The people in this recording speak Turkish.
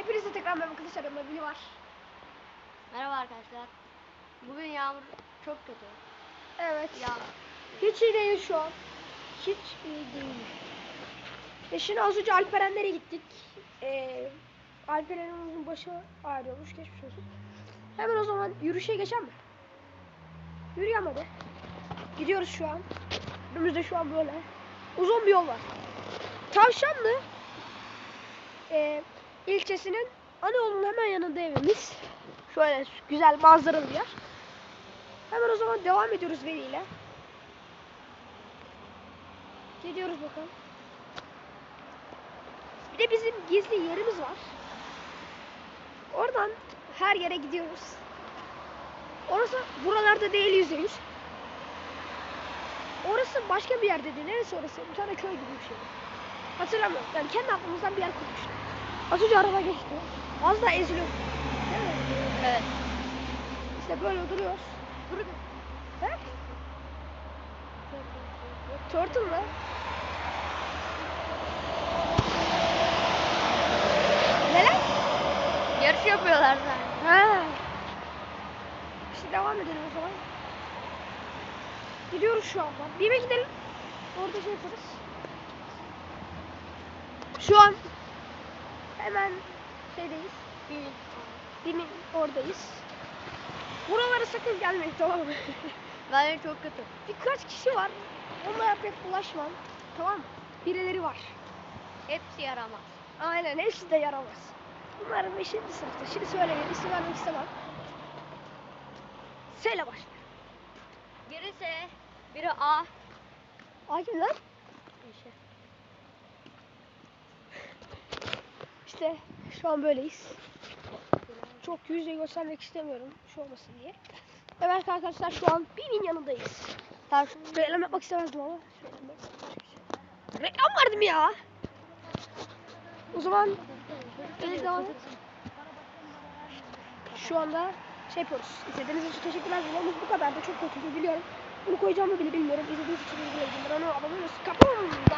Hepinize tekrar merhaba arkadaşlar. Biri var. Merhaba arkadaşlar. Bugün yağmur çok kötü. Evet. Ya Hiç iyi değil şu an. Hiç iyi değil. E şimdi az önce Alperenlere gittik. Ee, Alperen'in başı ağrıyormuş. Geçmiş olsun. Hemen o zaman yürüyüşe geçelim mi? Yürüyelim hadi. Gidiyoruz şu an. Önümüzde şu an böyle. Uzun bir yol var. Tavşanlı e, ilçesinin Anadolu'nun hemen yanında evimiz. Şöyle güzel manzaralı bir yer. Hemen o zaman devam ediyoruz Veli. Gidiyoruz bakalım. Bir de bizim gizli yerimiz var. Oradan her yere gidiyoruz. Orası buralarda değil yüzde yüz. Orası başka bir yerdeydi. Neresi orası? Bir tane köy gibi bir şey. Hatırlamıyorum. Yani kendi aklımızdan bir yer kurmuştuk. Az önce araba geçti. Az da eziliyor. Değil mi? evet. İşte böyle duruyoruz. Durun. He? Turtle mı? Neler? Yarış yapıyorlar zaten. Ha. İşte devam edelim o zaman. Gidiyoruz şu anda. Bir gidelim. Orada şey yaparız. Şu an hemen şeydeyiz. Bimin oradayız. Buralara sakın gelmeyin tamam mı? Bence çok kötü. Birkaç kişi var. Onlara pek bulaşmam. Tamam mı? Birileri var. Hepsi yaramaz. Aynen hepsi de yaramaz. Bunlar 5. sınıfta. Şimdi söylemeyin. isim vermek istemem. S ile başlar. Biri S, biri A. A kim lan? İşte. İşte şu an böyleyiz. Çok yüzde göstermek istemiyorum. Şu olmasın diye. Evet arkadaşlar şu an Bim'in yanındayız. Reklam yapmak istemezdim ama. Reklam verdim ya. O zaman. Şu anda şey yapıyoruz. İzlediğiniz için teşekkürler. Videomuz bu kadar da çok kötüydü biliyorum. Bunu koyacağımı bile bilmiyorum. İzlediğiniz için teşekkür ederim. Abone unutmayın. Kapım.